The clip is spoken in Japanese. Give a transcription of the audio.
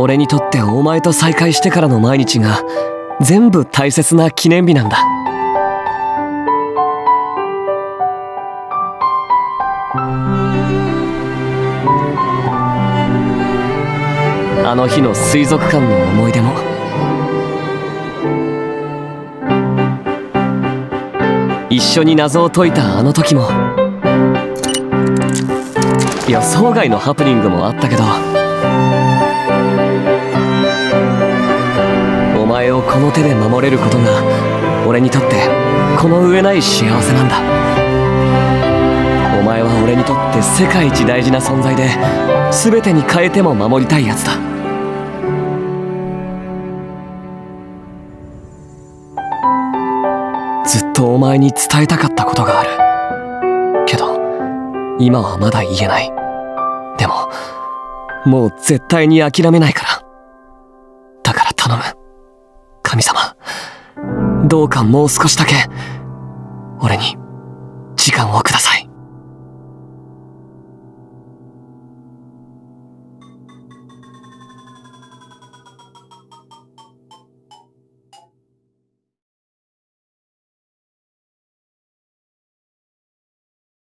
俺にとってお前と再会してからの毎日が全部大切な記念日なんだ。あの日の水族館の思い出も。一緒に謎を解いたあの時も。予想外のハプニングもあったけど。この手で守れることが俺にとってこの上ない幸せなんだ。お前は俺にとって世界一大事な存在で全てに変えても守りたいやつだ。ずっとお前に伝えたかったことがある。けど今はまだ言えない。でももう絶対に諦めないから。だから頼む。神様。どうかもう少しだけ俺に時間をください。